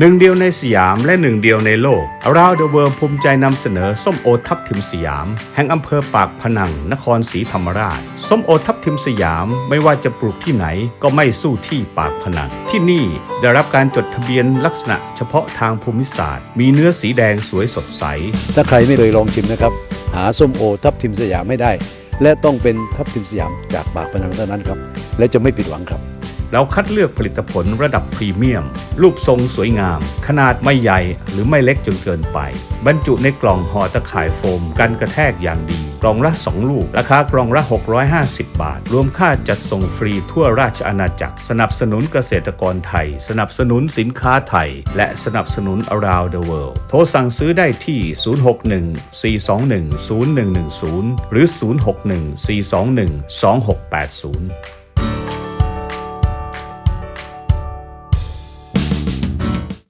หนึ่งเดียวในสยามและหนึ่งเดียวในโลก Around the World ภูมิใจนำเสนอส้มโอทับทิมสยาม แห่งอำเภอปากพนัง นครศรีธรรมราช ส้มโอทับทิมสยามไม่ว่าจะปลูกที่ไหนก็ไม่สู้ที่ปากพนัง ที่นี่ได้รับการจดทะเบียนลักษณะเฉพาะทางภูมิศาสตร์ มีเนื้อสีแดงสวยสดใส ถ้าใครไม่เคยลองชิมนะครับ หาส้มโอทับทิมสยามไม่ได้ และต้องเป็นทับทิมสยามจากปากพนังเท่านั้นครับ และจะไม่ผิดหวังครับ เราคัดเลือกผลิตผลระดับพรีเมียม รูปทรงสวยงาม ขนาดไม่ใหญ่หรือไม่เล็กจนเกินไป บรรจุในกล่องห่อตะข่ายโฟม กันกระแทกอย่างดี กล่องละ 2 ลูก ราคากล่องละ 650 บาท รวมค่าจัดส่งฟรีทั่วราชอาณาจักร สนับสนุนเกษตรกรไทย สนับสนุนสินค้าไทย และสนับสนุน around the world โทรสั่งซื้อได้ที่ 061 421 0110 หรือ 061 421 2680